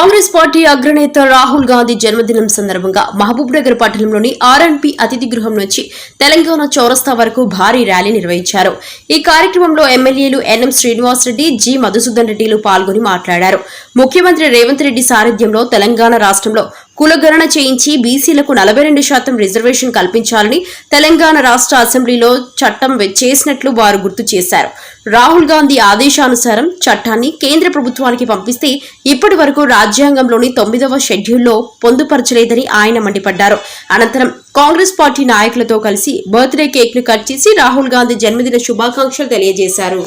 Congress party అగ్రనేత రాహుల్ గాంధీ జన్మదినం సందర్భంగా మహబూబ్ నగర్ పట్టణంలోని ఆర్ఎన్పి అతిథి గృహం నుంచి తెలంగాణ చౌరస్తా వరకు భారీ ర్యాలీ నిర్వహించారు. ఈ కార్యక్రమంలో ఎమ్మెల్యేలు ఎన్ఎం శ్రీనివాసరెడ్డి జి మధుసూదన్ రెడ్డిలు పాల్గొని మాట్లాడారు. ముఖ్యమంత్రి రేవంత్ రెడ్డి సారథ్యంలో తెలంగాణ రాష్ట్రంలో కులగణన చేయించి బీసీలకు నలభై రెండు శాతం రిజర్వేషన్ కల్పించాలని తెలంగాణ రాష్ట్ర అసెంబ్లీలో చట్టం చేసినట్లు వారు గుర్తు చేశారు. రాహుల్ గాంధీ ఆదేశానుసారం చట్టాన్ని కేంద్ర ప్రభుత్వానికి పంపిస్తే ఇప్పటి వరకు రాజ్యాంగంలోని తొమ్మిదవ షెడ్యూల్లో పొందుపరచలేదని ఆయన మండిపడ్డారు. అనంతరం కాంగ్రెస్ పార్టీ నాయకులతో కలిసి బర్త్డే కేక్ను కట్ చేసి రాహుల్ గాంధీ జన్మదిన శుభాకాంక్షలు తెలియజేశారు.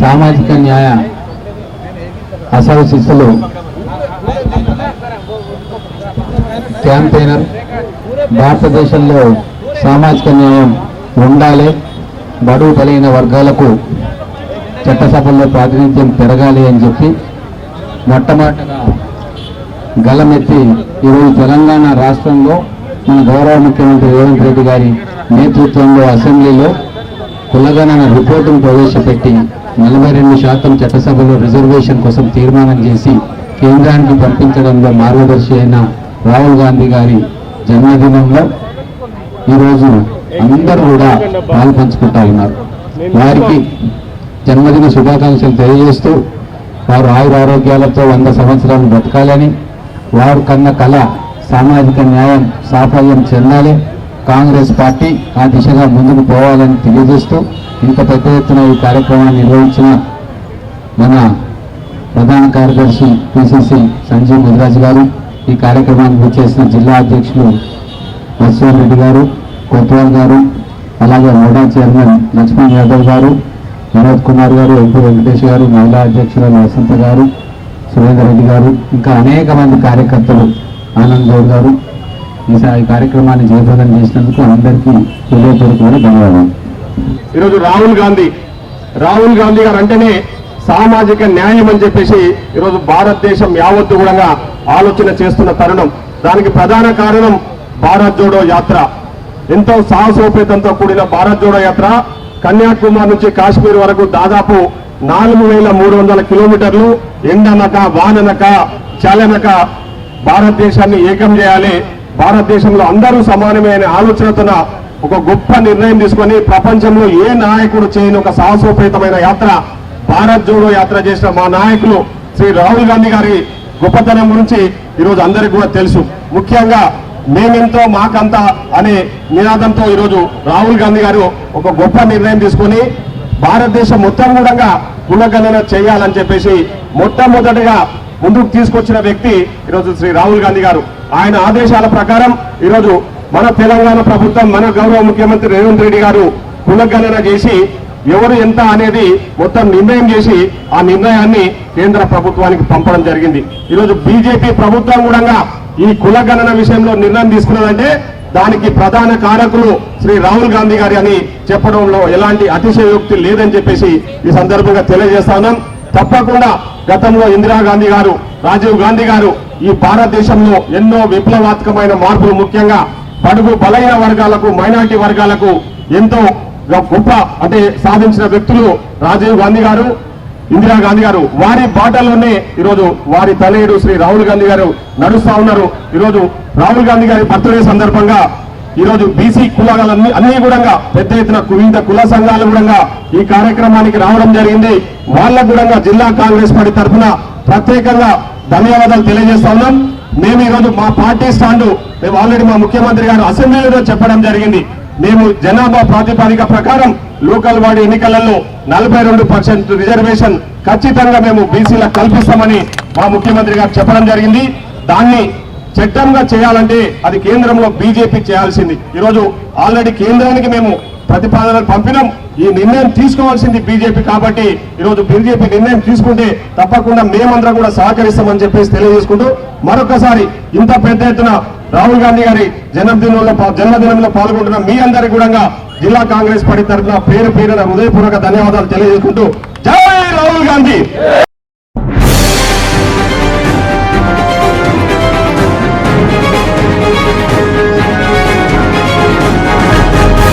సామాజిక న్యాయ అసలు శిస్సులు క్యాంపెయినర్ భారతదేశంలో సామాజిక న్యాయం ఉండాలి. బడుగు కలిగిన వర్గాలకు చట్టసభల్లో ప్రాతినిధ్యం పెరగాలి అని చెప్పి మొట్టమొదటగా గలమెత్తి ఈరోజు తెలంగాణ రాష్ట్రంలో మన గౌరవ ముఖ్యమంత్రి రేవంత్ రెడ్డి గారి నేతృత్వంలో అసెంబ్లీలో కులగణన రిపోర్టును ప్రవేశపెట్టి నలభై రెండు శాతం చట్టసభలో రిజర్వేషన్ కోసం తీర్మానం చేసి కేంద్రానికి పంపించడంలో మార్గదర్శి అయిన రాహుల్ గాంధీ గారి జన్మదినంలో ఈరోజు అందరూ కూడా పాలు పంచుకుంటా ఉన్నారు. వారికి జన్మదిన శుభాకాంక్షలు తెలియజేస్తూ వారు ఆయుర ఆరోగ్యాలతో వంద సంవత్సరాలు బ్రతకాలని వారు కన్న కళ సామాజిక న్యాయం సాఫల్యం చెందాలి. కాంగ్రెస్ పార్టీ ఆ దిశగా ముందుకు పోవాలని తెలియజేస్తూ ఇంత పెద్ద ఎత్తున ఈ కార్యక్రమాన్ని నిర్వహించిన మన ప్రధాన కార్యదర్శి పిసిసి సంజీవ్ ముదిరాజు గారు. ఈ కార్యక్రమానికి వచ్చేసిన జిల్లా అధ్యక్షులు వత్సవన్ రెడ్డి గారు కొత్వాల్ గారు అలాగే మోడా చైర్మన్ లక్ష్మణ్ యాదవ్ గారు వినోద్ కుమార్ గారు ఎంపీ వెంకటేష్ గారు మహిళా అధ్యక్షురాలు వసంత గారు సురేందర్ రెడ్డి గారు ఇంకా అనేక మంది కార్యకర్తలు ఆనంద్ గౌడ్ గారు. ఈసారి ఈ కార్యక్రమాన్ని జయప్రదం చేసినందుకు అందరికీ హృదయపూర్వకమైన ధన్యవాదాలు. ఈరోజు రాహుల్ గాంధీ రాహుల్ గాంధీ గారు అంటేనే సామాజిక న్యాయం అని చెప్పేసి ఈరోజు భారతదేశం యావత్తు కూడా ఆలోచన చేస్తున్న తరుణం. దానికి ప్రధాన కారణం భారత్ జోడో యాత్ర. ఎంతో సాహసోపేతంతో కూడిన భారత్ జోడో యాత్ర. కన్యాకుమారి నుంచి కాశ్మీర్ వరకు దాదాపు నాలుగు వేల మూడు వందల కిలోమీటర్లు ఎండనక వాననక చలనక భారతదేశాన్ని ఏకం చేయాలి. భారతదేశంలో అందరూ సమానమే అనే ఆలోచనతోన ఒక గొప్ప నిర్ణయం తీసుకొని ప్రపంచంలో ఏ నాయకుడు చేయని ఒక సాహసోపేతమైన యాత్ర భారత్ జోడో యాత్ర చేసిన మా నాయకులు శ్రీ రాహుల్ గాంధీ గారి గొప్పతనం గురించి ఈరోజు అందరికి కూడా తెలుసు. ముఖ్యంగా మేమెంతో మాకంతా అనే నినాదంతో ఈరోజు రాహుల్ గాంధీ గారు ఒక గొప్ప నిర్ణయం తీసుకొని భారతదేశం మొత్తం కూడా కులగణన చేయాలని చెప్పేసి మొట్టమొదటిగా ముందుకు తీసుకొచ్చిన వ్యక్తి ఈరోజు శ్రీ రాహుల్ గాంధీ గారు. ఆయన ఆదేశాల ప్రకారం ఈరోజు మన తెలంగాణ ప్రభుత్వం మన గౌరవ ముఖ్యమంత్రి రేవంత్ రెడ్డి గారు కులగణన చేసి ఎవరు ఎంత అనేది మొత్తం నిర్ణయం చేసి ఆ నిర్ణయాన్ని కేంద్ర ప్రభుత్వానికి పంపడం జరిగింది. ఈరోజు బీజేపీ ప్రభుత్వం కూడా ఈ కులగణన విషయంలో నిర్ణయం తీసుకున్నదంటే దానికి ప్రధాన కారకులు శ్రీ రాహుల్ గాంధీ గారి అని చెప్పడంలో ఎలాంటి అతిశయోక్తి లేదని చెప్పేసి ఈ సందర్భంగా తెలియజేస్తా ఉన్నాం. తప్పకుండా గతంలో ఇందిరాగాంధీ గారు రాజీవ్ గాంధీ గారు ఈ భారతదేశంలో ఎన్నో విప్లవాత్మకమైన మార్పులు ముఖ్యంగా పడుగు బలైన వర్గాలకు మైనార్టీ వర్గాలకు ఎంతో గొప్ప అంటే సాధించిన వ్యక్తులు రాజీవ్ గాంధీ గారు ఇందిరాగాంధీ గారు. వారి బాటల్లోనే ఈరోజు వారి తలయుడు శ్రీ రాహుల్ గాంధీ గారు నడుస్తా ఉన్నారు. ఈరోజు రాహుల్ గాంధీ గారి బర్త్డే సందర్భంగా ఈరోజు బీసీ కులాలన్నీ అన్ని కూడా పెద్ద ఎత్తున వివిధ కుల సంఘాలు కూడా ఈ కార్యక్రమానికి రావడం జరిగింది. వాళ్ళకు కూడా జిల్లా కాంగ్రెస్ పార్టీ తరఫున ప్రత్యేకంగా ధన్యవాదాలు తెలియజేస్తా ఉన్నాం. మేము ఈరోజు మా పార్టీ స్టాండు మేము ఆల్రెడీ మా ముఖ్యమంత్రి గారు అసెంబ్లీలో చెప్పడం జరిగింది. మేము జనాభా ప్రాతిపదిక ప్రకారం లోకల్ వార్డు ఎన్నికలలో నలభై రెండు పర్సెంట్ రిజర్వేషన్ ఖచ్చితంగా మేము బీసీలకు కల్పిస్తామని మా ముఖ్యమంత్రి గారు చెప్పడం జరిగింది. దాన్ని చట్టంగా చేయాలంటే అది కేంద్రంలో బీజేపీ చేయాల్సింది. ఈరోజు ఆల్రెడీ కేంద్రానికి మేము ప్రతిపాదనలు పంపినాం. ఈ నిర్ణయం తీసుకోవాల్సింది బీజేపీ కాబట్టి ఈరోజు బీజేపీ నిర్ణయం తీసుకుంటే తప్పకుండా మేమందరం కూడా సహకరిస్తామని చెప్పేసి తెలియజేసుకుంటూ మరొకసారి ఇంత పెద్ద ఎత్తున రాహుల్ గాంధీ గారి జన్మదినంలో జన్మదినంలో పాల్గొంటున్న మీ అందరికీ కూడా జిల్లా కాంగ్రెస్ పార్టీ తరఫున పేరు పేరున హృదయపూర్వక ధన్యవాదాలు తెలియజేసుకుంటూ జై రాహుల్ గాంధీ!